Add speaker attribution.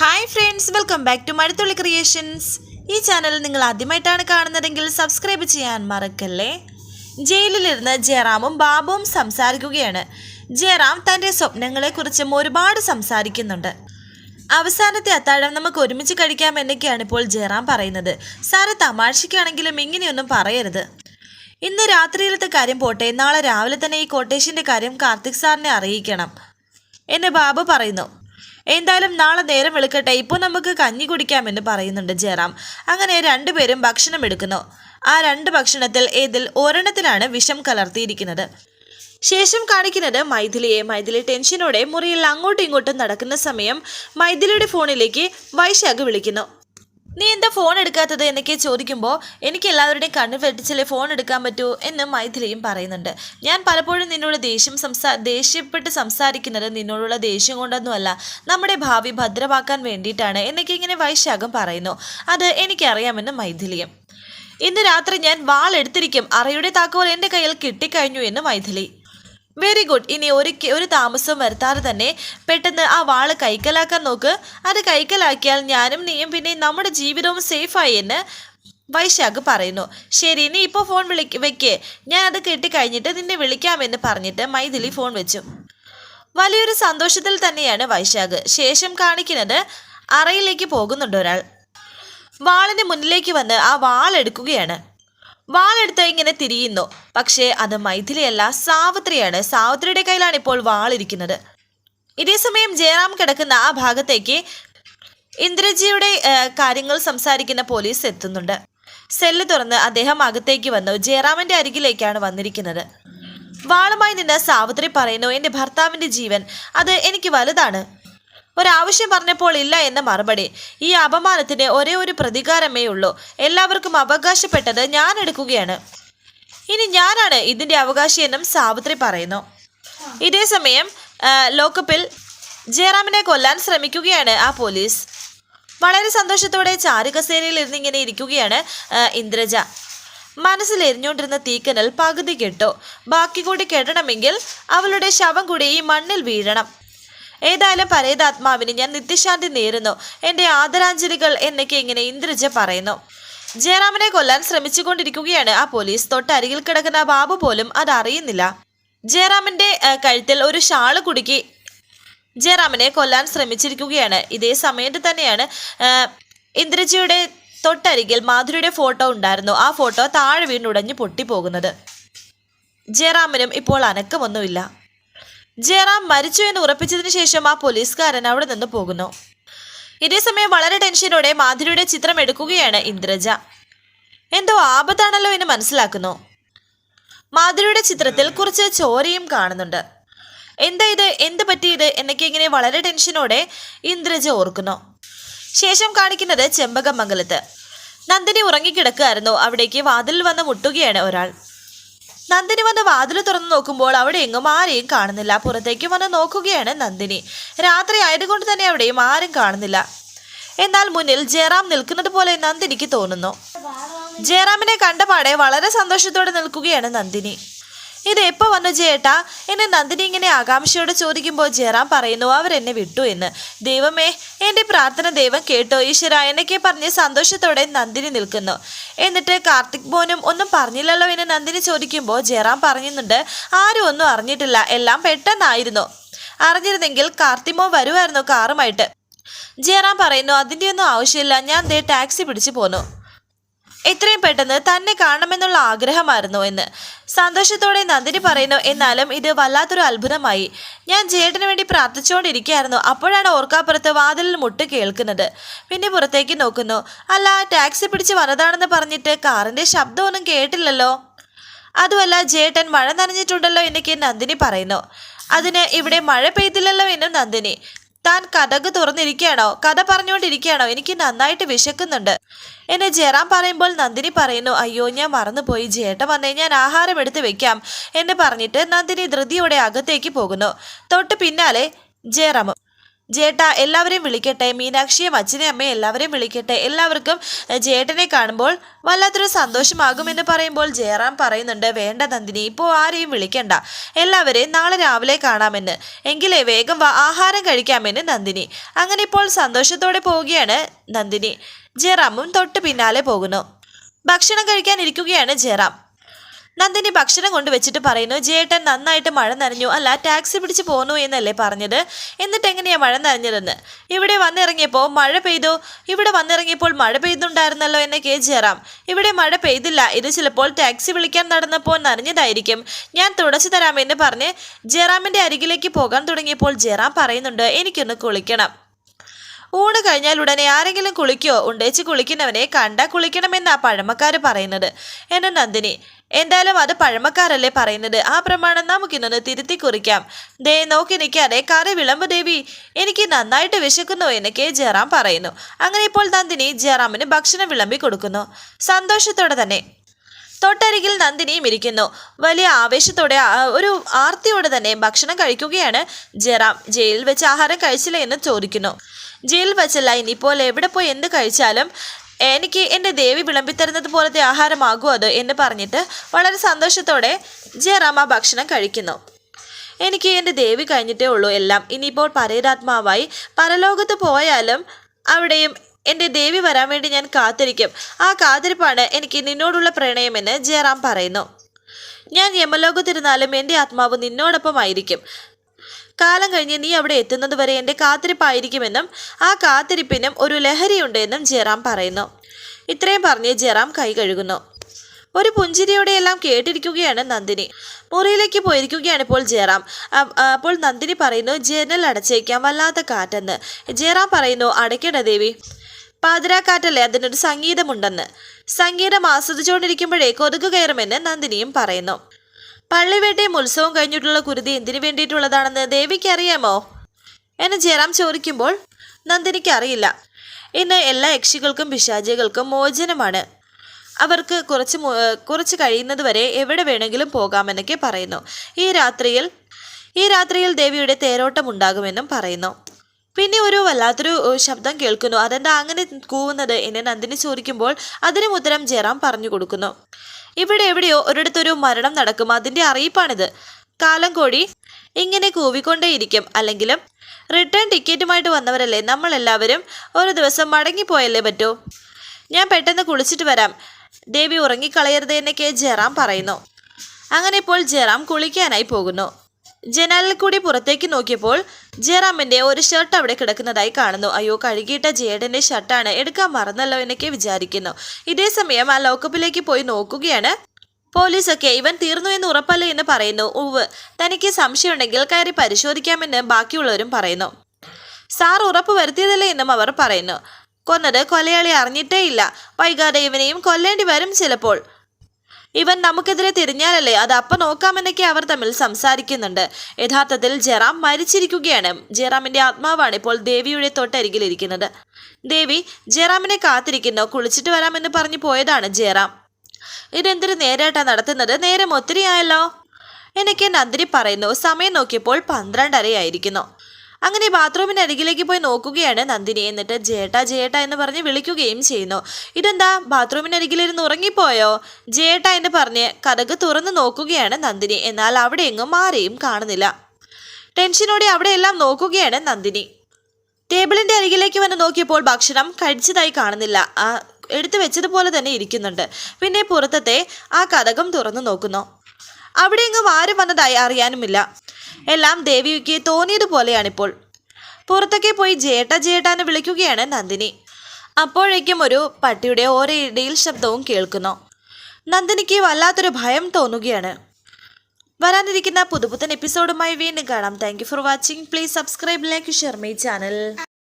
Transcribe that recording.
Speaker 1: Hi friends welcome back to Mazhathulli creations ഈ channel നിങ്ങൾ ആദ്യമായിട്ടാണ് കാണുന്നതെങ്കിൽ സബ്സ്ക്രൈബ് ചെയ്യാൻ മറക്കല്ലേ? ജയിലിലിരുന്ന് ജയറാമും ബാബുവും സംസാരിക്കുകയാണ്. ജയറാം തന്റെ സ്വപ്നങ്ങളെക്കുറിച്ചും ഒരുപാട് സംസാരിക്കുന്നുണ്ട്. അവസാനത്തെ അത്താഴം നമുക്ക് ഒരുമിച്ച് കഴിക്കാം എന്നൊക്കെയാണ് ഇപ്പോൾ ജയറാം പറയുന്നത്. സാറ് തമാശയ്ക്കാണെങ്കിലും ഇങ്ങനെയൊന്നും പറയരുത്. ഇന്ന് രാത്രിയിലത്തെ കാര്യം പോട്ടെ നാളെ രാവിലെ തന്നെ ഈ കൊട്ടേഷന്റെ കാര്യം കാർത്തിക് സാറിനെ അറിയിക്കണം എന്ന് ബാബു പറയുന്നു. എന്തായാലും നാളെ നേരം വെളുക്കട്ടെ. ഇപ്പോൾ നമുക്ക് കഞ്ഞി കുടിക്കാമെന്ന് പറയുന്നുണ്ട് ജയറാം. അങ്ങനെ രണ്ടുപേരും ഭക്ഷണം എടുക്കുന്നു. ആ രണ്ട് ഭക്ഷണത്തിൽ ഏതിൽ ഒരെണ്ണത്തിലാണ് വിഷം കലർത്തിയിരിക്കുന്നത്. ശേഷം കാണിക്കുന്നത് മൈഥിലിയെ. മൈഥിലി ടെൻഷനോടെ മുറിയിൽ അങ്ങോട്ടും ഇങ്ങോട്ടും നടക്കുന്ന സമയം മൈഥിലിയുടെ ഫോണിലേക്ക് വൈശാഖ് വിളിക്കുന്നു. നീ എന്താ ഫോൺ എടുക്കാത്തത് എന്നൊക്കെ ചോദിക്കുമ്പോൾ എനിക്ക് എല്ലാവരുടെയും കണ്ണ് വെട്ടിച്ചല്ലേ ഫോൺ എടുക്കാൻ പറ്റൂ എന്ന് മൈഥിലിയും പറയുന്നുണ്ട്. ഞാൻ പലപ്പോഴും നിന്നോട് ദേഷ്യം സംസാ ദേഷ്യപ്പെട്ട് സംസാരിക്കുന്നത് നിന്നോടുള്ള ദേഷ്യം കൊണ്ടൊന്നുമല്ല. നമ്മുടെ ഭാവി ഭദ്രമാക്കാൻ വേണ്ടിയിട്ടാണ് എന്നൊക്കെ ഇങ്ങനെ വൈശാഖം പറയുന്നു. അത് എനിക്കറിയാമെന്ന് മൈഥിലിയും. ഇന്ന് രാത്രി ഞാൻ വാൾ എടുത്തിരിക്കും. അറയുടെ താക്കോൽ എന്റെ കയ്യിൽ കിട്ടിക്കഴിഞ്ഞു എന്ന് മൈഥിലി വെരി ഗുഡ് ഇനി ഒരു ഒരു താമസവും വരുത്താതെ തന്നെ പെട്ടെന്ന് ആ വാൾ കൈക്കലാക്കാൻ നോക്ക്. അത് കൈക്കലാക്കിയാൽ ഞാനും നീയും പിന്നെ നമ്മുടെ ജീവിതവും സേഫായി എന്ന് വൈശാഖ് പറയുന്നു. ശരി നീ ഇപ്പോൾ ഫോൺ വിളി വെക്കേ. ഞാൻ അത് കിട്ടിക്കഴിഞ്ഞിട്ട് നിന്നെ വിളിക്കാമെന്ന് പറഞ്ഞിട്ട് മൈഥിലി ഫോൺ വെച്ചു. വലിയൊരു സന്തോഷത്തിൽ തന്നെയാണ് വൈശാഖ്. ശേഷം കാണിക്കുന്നത് അറയിലേക്ക് പോകുന്നുണ്ട് ഒരാൾ. വാളിന് മുന്നിലേക്ക് വന്ന് ആ വാളെടുക്കുകയാണ് വാളെടുത്ത് ഇങ്ങനെ തിരിയുന്നു. പക്ഷേ അത് മൈഥിലിയല്ല സാവിത്രിയാണ്. സാവിത്രിയുടെ കയ്യിലാണ് ഇപ്പോൾ വാളിരിക്കുന്നത്. ഇതേസമയം ജയറാം കിടക്കുന്ന ആ ഭാഗത്തേക്ക് ഇന്ദ്രജിയുടെ കാര്യങ്ങൾ സംസാരിക്കുന്ന പോലീസ് എത്തുന്നുണ്ട്. സെല്ല് തുറന്ന് അദ്ദേഹം അകത്തേക്ക് വന്നു. ജയറാമിന്റെ അരികിലേക്കാണ് വന്നിരിക്കുന്നത്. വാളുമായി നിന്ന് സാവിത്രി പറയുന്നു എന്റെ ഭർത്താവിന്റെ ജീവൻ അത് എനിക്ക് വലുതാണ്. ഒരാവശ്യം പറഞ്ഞപ്പോൾ ഇല്ല എന്ന മറുപടി. ഈ അപമാനത്തിന് ഒരേ ഒരു പ്രതികാരമേ ഉള്ളൂ. എല്ലാവർക്കും അവകാശപ്പെട്ടത് ഞാൻ എടുക്കുകയാണ്. ഇനി ഞാനാണ് ഇതിന്റെ അവകാശി എന്നും സാവിത്രി പറയുന്നു. ഇതേസമയം ലോക്കപ്പിൽ ജയറാമിനെ കൊല്ലാൻ ശ്രമിക്കുകയാണ് ആ പോലീസ്. വളരെ സന്തോഷത്തോടെ ചാരുകസേരയിൽ ഇരുന്ന് ഇങ്ങനെ ഇരിക്കുകയാണ് ഇന്ദ്രജ. മനസ്സിൽ എരിഞ്ഞുകൊണ്ടിരുന്ന തീക്കനൽ പകുതി കെട്ടു. ബാക്കി കൂടി കെട്ടണമെങ്കിൽ അവളുടെ ശവം കൂടി ഈ മണ്ണിൽ വീഴണം. ഏതായാലും പരേതാത്മാവിന് ഞാൻ നിത്യശാന്തി നേരുന്നു. എന്റെ ആദരാഞ്ജലികൾ എന്നൊക്കെ ഇങ്ങനെ ഇന്ദ്രജ പറയുന്നു. ജയറാമിനെ കൊല്ലാൻ ശ്രമിച്ചുകൊണ്ടിരിക്കുകയാണ് ആ പോലീസ്. തൊട്ടരികിൽ കിടക്കുന്ന ബാബു പോലും അത് അറിയുന്നില്ല ജയറാമിന്റെ കഴുത്തിൽ ഒരു ഷാൾ കുടുക്കി ജയറാമിനെ കൊല്ലാൻ ശ്രമിച്ചിരിക്കുകയാണ്. ഇതേ സമയത്ത് തന്നെയാണ് ഇന്ദ്രജിയുടെ തൊട്ടരികിൽ മാധുരിയുടെ ഫോട്ടോ ഉണ്ടായിരുന്നു. ആ ഫോട്ടോ താഴെ വീണ്ടുടഞ്ഞ് പൊട്ടിപ്പോകുന്നത്. ജയറാമിനും ഇപ്പോൾ അനക്കമൊന്നുമില്ല. ജയറാം മരിച്ചു എന്ന് ഉറപ്പിച്ചതിന് ശേഷം ആ പോലീസുകാരൻ അവിടെ നിന്ന് പോകുന്നു. ഇതേസമയം വളരെ ടെൻഷനോടെ മാധുരിയുടെ ചിത്രം എടുക്കുകയാണ് ഇന്ദ്രജ. എന്തോ ആപത്താണല്ലോ എന്ന് മനസ്സിലാക്കുന്നു. മാധുരിയുടെ ചിത്രത്തിൽ കുറച്ച് ചോരയും കാണുന്നുണ്ട്. എന്താ ഇത്? എന്ത് പറ്റിയത് എന്നൊക്കെ ഇങ്ങനെ വളരെ ടെൻഷനോടെ ഇന്ദ്രജ ഓർക്കുന്നു. ശേഷം കാണിക്കുന്നത് ചെമ്പകമംഗലത്ത്. നന്ദിനി ഉറങ്ങിക്കിടക്കുകയായിരുന്നു. അവിടേക്ക് വാതിലിൽ വന്ന് മുട്ടുകയാണ് ഒരാൾ. നന്ദിനി വന്ന് വാതിൽ തുറന്നു നോക്കുമ്പോൾ അവിടെ എങ്ങും ആരെയും കാണുന്നില്ല. പുറത്തേക്ക് വന്ന് നോക്കുകയാണ് നന്ദിനി. രാത്രി ആയതുകൊണ്ട് തന്നെ അവിടെയും ആരും കാണുന്നില്ല. എന്നാൽ മുന്നിൽ ജയറാം നിൽക്കുന്നത് പോലെ നന്ദിനിക്ക് തോന്നുന്നു. ജയറാമിനെ കണ്ടപാടെ വളരെ സന്തോഷത്തോടെ നിൽക്കുകയാണ് നന്ദിനി. ഇത് എപ്പോ വന്നു ചേട്ടാ എന്നെ നന്ദിനി ഇങ്ങനെ ആകാംക്ഷയോട് ചോദിക്കുമ്പോൾ ജയറാം പറയുന്നു അവരെന്നെ വിട്ടു എന്ന്. ദൈവമേ എന്റെ പ്രാർത്ഥന ദൈവം കേട്ടോ. ഈശ്വര എന്നൊക്കെ പറഞ്ഞ് സന്തോഷത്തോടെ നന്ദിനി നിൽക്കുന്നു. എന്നിട്ട് കാർത്തിക് മോനും ഒന്നും പറഞ്ഞില്ലല്ലോ എന്ന് നന്ദിനി ചോദിക്കുമ്പോൾ ജയറാം പറയുന്നുണ്ട് ആരും ഒന്നും അറിഞ്ഞിട്ടില്ല. എല്ലാം പെട്ടെന്നായിരുന്നു. അറിഞ്ഞിരുന്നെങ്കിൽ കാർത്തിമോ വരുമായിരുന്നു കാറുമായിട്ട്. ജയറാം പറയുന്നു അതിന്റെ ഒന്നും ആവശ്യമില്ല. ഞാൻ ദേ ടാക്സി പിടിച്ചു പോന്നു. എത്രയും പെട്ടെന്ന് തന്നെ കാണണമെന്നുള്ള ആഗ്രഹമായിരുന്നു എന്ന്. സന്തോഷത്തോടെ നന്ദിനി പറയുന്നു എന്നാലും ഇത് വല്ലാത്തൊരു അത്ഭുതമായി. ഞാൻ ജേട്ടന് വേണ്ടി പ്രാർത്ഥിച്ചുകൊണ്ടിരിക്കുകയായിരുന്നു. അപ്പോഴാണ് ഓർക്കാപ്പുറത്ത് വാതിലിൽ മുട്ട് കേൾക്കുന്നത്. പിന്നെ പുറത്തേക്ക് നോക്കുന്നു. അല്ല ടാക്സി പിടിച്ച് വന്നതാണെന്ന് പറഞ്ഞിട്ട് കാറിന്റെ ശബ്ദമൊന്നും കേട്ടില്ലല്ലോ. അതുമല്ല ജേട്ടൻ മഴ നനഞ്ഞിട്ടുണ്ടല്ലോ എന്നൊക്കെ നന്ദിനി പറയുന്നു. അതിന് ഇവിടെ മഴ പെയ്തില്ലല്ലോ എന്നും നന്ദിനി. താൻ കഥക് തുറന്നിരിക്കുകയാണോ? കഥ പറഞ്ഞുകൊണ്ടിരിക്കുകയാണോ? എനിക്ക് നന്നായിട്ട് വിശക്കുന്നുണ്ട്. എന്നെ ജയറാം പറയുമ്പോൾ നന്ദിനി പറയുന്നു അയ്യോ ഞാൻ മറന്നുപോയി. ജേട്ടൻ വന്നേ ഞാൻ ആഹാരം എടുത്ത് വെക്കാം. എന്ന് പറഞ്ഞിട്ട് നന്ദിനി ധൃതിയോടെ അകത്തേക്ക് പോകുന്നു. തൊട്ട് പിന്നാലെ ജയറാമും ജേട്ട എല്ലാവരെയും വിളിക്കട്ടെ. മീനാക്ഷിയും അച്ഛനെയും അമ്മയും എല്ലാവരെയും വിളിക്കട്ടെ. എല്ലാവർക്കും ജേട്ടനെ കാണുമ്പോൾ വല്ലാത്തൊരു സന്തോഷമാകുമെന്ന് പറയുമ്പോൾ ജയറാം പറയുന്നുണ്ട് വേണ്ട നന്ദിനി ഇപ്പോൾ ആരെയും വിളിക്കണ്ട. എല്ലാവരെയും നാളെ രാവിലെ കാണാമെന്ന്. എങ്കിലേ വേഗം ആഹാരം കഴിക്കാമെന്ന് നന്ദിനി. അങ്ങനെ ഇപ്പോൾ സന്തോഷത്തോടെ പോവുകയാണ് നന്ദിനി. ജയറാമും തൊട്ട് പിന്നാലെ പോകുന്നു. ഭക്ഷണം കഴിക്കാൻ ഇരിക്കുകയാണ് ജയറാം. നന്ദിനി ഭക്ഷണം കൊണ്ട് വെച്ചിട്ട് പറയുന്നു ജേട്ടൻ നന്നായിട്ട് മഴ നനഞ്ഞു. അല്ല ടാക്സി പിടിച്ച് പോന്നു എന്നല്ലേ പറഞ്ഞത്? എന്നിട്ട് എങ്ങനെയാ മഴ നനഞ്ഞതെന്ന്? ഇവിടെ വന്നിറങ്ങിയപ്പോൾ മഴ പെയ്തു. ഇവിടെ വന്നിറങ്ങിയപ്പോൾ മഴ പെയ്തുണ്ടായിരുന്നല്ലോ എന്നെ കെ. ജയറാം. ഇവിടെ മഴ പെയ്തില്ല. ഇത് ചിലപ്പോൾ ടാക്സി വിളിക്കാൻ നടന്നപ്പോൾ നനഞ്ഞതായിരിക്കും. ഞാൻ തുടച്ചു തരാമെന്ന് പറഞ്ഞ് ജയറാമിന്റെ അരികിലേക്ക് പോകാൻ തുടങ്ങിയപ്പോൾ ജയറാം പറയുന്നുണ്ട് എനിക്കൊന്ന് കുളിക്കണം. ഊണ് കഴിഞ്ഞാൽ ഉടനെ ആരെങ്കിലും കുളിക്കോ? ഉണ്ടേച്ച് കുളിക്കുന്നവനെ കണ്ട കുളിക്കണമെന്നാ പഴമക്കാർ പറയുന്നത്. എന്നെ നന്ദിനി എന്തായാലും അത് പഴമക്കാരല്ലേ പറയുന്നത്. ആ പ്രമാണം നമുക്കിന്നൊന്ന് തിരുത്തി കുറിക്കാം ദേ നോക്കി നിൽക്കാതെ കറി വിളമ്പ് ദേവി എനിക്ക് നന്നായിട്ട് വിശക്കുന്നു എന്ന് കെ ജയറാം പറയുന്നു. അങ്ങനെ ഇപ്പോൾ നന്ദിനി ജയറാമിന് ഭക്ഷണം വിളമ്പി കൊടുക്കുന്നു. സന്തോഷത്തോടെ തന്നെ. തൊട്ടരികിൽ നന്ദിനിയും ഇരിക്കുന്നു. വലിയ ആവേശത്തോടെ ഒരു ആർത്തിയോടെ തന്നെ ഭക്ഷണം കഴിക്കുകയാണ് ജയറാം. ജയിലിൽ വെച്ച് ആഹാരം കഴിച്ചില്ല എന്ന് ചോദിക്കുന്നു. ജയിലിൽ വെച്ചല്ല ഇനിയിപ്പോൾ എവിടെ പോയി എന്ത് കഴിച്ചാലും എനിക്ക് എന്റെ ദേവി വിളമ്പിത്തരുന്നത് പോലത്തെ ആഹാരമാകും അത് എന്ന് പറഞ്ഞിട്ട് വളരെ സന്തോഷത്തോടെ ജയറാം ആ ഭക്ഷണം കഴിക്കുന്നു. എനിക്ക് എന്റെ ദേവി കഴിഞ്ഞിട്ടേ ഉള്ളൂ എല്ലാം. ഇനിയിപ്പോൾ പരേരാത്മാവായി പരലോകത്ത് പോയാലും അവിടെയും എന്റെ ദേവി വരാൻ വേണ്ടി ഞാൻ കാത്തിരിക്കും. ആ കാത്തിരിപ്പാണ് എനിക്ക് നിന്നോടുള്ള പ്രണയമെന്ന് ജയറാം പറയുന്നു. ഞാൻ യമലോകത്തിരുന്നാലും എന്റെ ആത്മാവ് നിന്നോടൊപ്പമായിരിക്കും. കാലം കഴിഞ്ഞ് നീ അവിടെ എത്തുന്നത് വരെ എന്റെ കാത്തിരിപ്പായിരിക്കുമെന്നും ആ കാത്തിരിപ്പിനും ഒരു ലഹരിയുണ്ട് എന്നും ജയറാം പറയുന്നു. ഇത്രയും പറഞ്ഞ് ജയറാം കൈ കഴുകുന്നു. ഒരു പുഞ്ചിരിയോടെ എല്ലാം കേട്ടിരിക്കുകയാണ് നന്ദിനി. മുറിയിലേക്ക് പോയിരിക്കുകയാണ് ഇപ്പോൾ ജയറാം. അപ്പോൾ നന്ദിനി പറയുന്നു ജനൽ അടച്ചേക്കാം വല്ലാത്ത കാറ്റെന്ന്. ജയറാം പറയുന്നു അടയ്ക്കണ ദേവി. പാതിരാക്കാറ്റല്ലേ അതിനൊരു സംഗീതമുണ്ടെന്ന്. സംഗീതം ആസ്വദിച്ചുകൊണ്ടിരിക്കുമ്പോഴേ കൊതുക് കയറുമെന്ന് നന്ദിനിയും പറയുന്നു. പള്ളിവേട്ടയും ഉത്സവം കഴിഞ്ഞിട്ടുള്ള കുരുതി എന്തിനു വേണ്ടിയിട്ടുള്ളതാണെന്ന് ദേവിക്ക് അറിയാമോ? എന്ന് ജയറാം ചോദിക്കുമ്പോൾ നന്ദിനിക്ക് അറിയില്ല. ഇന്ന് എല്ലാ യക്ഷികൾക്കും പിശാചികൾക്കും മോചനമാണ്. അവർക്ക് കുറച്ച് കുറച്ച് കഴിയുന്നത് വരെ എവിടെ വേണമെങ്കിലും പോകാമെന്നൊക്കെ പറയുന്നു. ഈ രാത്രിയിൽ ഈ രാത്രിയിൽ ദേവിയുടെ തേരോട്ടം ഉണ്ടാകുമെന്നും പറയുന്നു. പിന്നെ ഒരു വല്ലാത്തൊരു ശബ്ദം കേൾക്കുന്നു. അതെന്താ അങ്ങനെ കൂവുന്നത്? എന്നെ നന്ദിനി ചോദിക്കുമ്പോൾ അതിനും ഉത്തരം ജയറാം പറഞ്ഞു കൊടുക്കുന്നു. ഇവിടെ എവിടെയോ ഒരിടത്തൊരു മരണം നടക്കും. അതിന്റെ അറിയിപ്പാണിത്. കാലം കോഴി ഇങ്ങനെ കൂവിക്കൊണ്ടേയിരിക്കും. അല്ലെങ്കിലും റിട്ടേൺ ടിക്കറ്റുമായിട്ട് വന്നവരല്ലേ? നമ്മളെല്ലാവരും ഒരു ദിവസം മടങ്ങിപ്പോയല്ലേ പറ്റൂ? ഞാൻ പെട്ടെന്ന് കുളിച്ചിട്ട് വരാം. ദേവി ഉറങ്ങിക്കളയരുത് എന്നൊക്കെ ജയറാം പറയുന്നു. അങ്ങനെ ഇപ്പോൾ ജയറാം കുളിക്കാനായി പോകുന്നു. ജനാലിൽ കൂടി പുറത്തേക്ക് നോക്കിയപ്പോൾ ജയറാമിന്റെ ഒരു ഷർട്ട് അവിടെ കിടക്കുന്നതായി കാണുന്നു. അയ്യോ കഴുകിയിട്ട ജയഡന്റെ ഷർട്ടാണ് എടുക്കാൻ മറന്നല്ലോ എന്നൊക്കെ വിചാരിക്കുന്നു. ഇതേ സമയം ആ ലോക്കപ്പിലേക്ക് പോയി നോക്കുകയാണ്. പോലീസൊക്കെ ഇവൻ തീർന്നു എന്ന് ഉറപ്പല്ല എന്ന് പറയുന്നു. ഉവ് തനിക്ക് സംശയമുണ്ടെങ്കിൽ കയറി പരിശോധിക്കാമെന്ന് ബാക്കിയുള്ളവരും പറയുന്നു. സാർ ഉറപ്പ് വരുത്തിയതല്ലേ എന്നും അവർ പറയുന്നു. കൊന്നത് കൊലയാളി അറിഞ്ഞിട്ടേ ഇല്ല. വൈകാതെ ഇവനെയും കൊല്ലേണ്ടി വരും ചിലപ്പോൾ. ഇവൻ നമുക്കെതിരെ തിരിഞ്ഞാലല്ലേ? അത് അപ്പം നോക്കാമെന്നൊക്കെ അവർ തമ്മിൽ സംസാരിക്കുന്നുണ്ട്. യഥാർത്ഥത്തിൽ ജെറാം മരിച്ചിരിക്കുകയാണ്. ജെറാമിന്റെ ആത്മാവാണ് ഇപ്പോൾ ദേവിയുടെ തൊട്ടരികിലിരിക്കുന്നത് ദേവി ജെറാമിനെ കാത്തിരിക്കുന്നു. കുളിച്ചിട്ട് വരാമെന്ന് പറഞ്ഞു പോയതാണ് ജെറാം ഇതെന്തൊരു നേരായിട്ടാ നടത്തുന്നത്? നേരം ഒത്തിരി ആയല്ലോ എനിക്ക് നന്ദിനി പറയുന്നു. സമയം നോക്കിയപ്പോൾ പന്ത്രണ്ടരയായിരിക്കുന്നു. അങ്ങനെ ബാത്റൂമിന് അരികിലേക്ക് പോയി നോക്കുകയാണ് നന്ദിനി. എന്നിട്ട് ജേട്ട ജേട്ട എന്ന് പറഞ്ഞ് വിളിക്കുകയും ചെയ്യുന്നു. ഇതെന്താ? ബാത്റൂമിന് അരികിലിരുന്ന് ഉറങ്ങിപ്പോയോ? ജേട്ട എന്ന് പറഞ്ഞ് കഥക് തുറന്നു നോക്കുകയാണ് നന്ദിനി. എന്നാൽ അവിടെ എങ്ങും ആരെയും കാണുന്നില്ല. ടെൻഷനോടെ അവിടെയെല്ലാം നോക്കുകയാണ് നന്ദിനി. ടേബിളിന്റെ അരികിലേക്ക് വന്ന് നോക്കിയപ്പോൾ ഭക്ഷണം കഴിച്ചതായി കാണുന്നില്ല. ആ എടുത്തു വെച്ചതുപോലെ തന്നെ ഇരിക്കുന്നുണ്ട്. പിന്നെ പുറത്തത്തെ ആ കഥകം തുറന്നു നോക്കുന്നു. അവിടെ എങ്ങും ആരും വന്നതായി അറിയാനുമില്ല. എല്ലാം ദേവിക്ക് തോന്നിയതുപോലെയാണിപ്പോൾ. പുറത്തൊക്കെ പോയി ജേട്ട ജേട്ട എന്ന് വിളിക്കുകയാണ് നന്ദിനി. അപ്പോഴേക്കും ഒരു പട്ടിയുടെ ഓരോ ഇടയിൽ ശബ്ദവും കേൾക്കുന്നു. നന്ദിനിക്ക് വല്ലാത്തൊരു ഭയം തോന്നുകയാണ്. വരാനിരിക്കുന്ന പുതുപുത്തൻ എപ്പിസോഡുമായി വീണ്ടും കാണാം. Thank for watching please subscribe like share my channel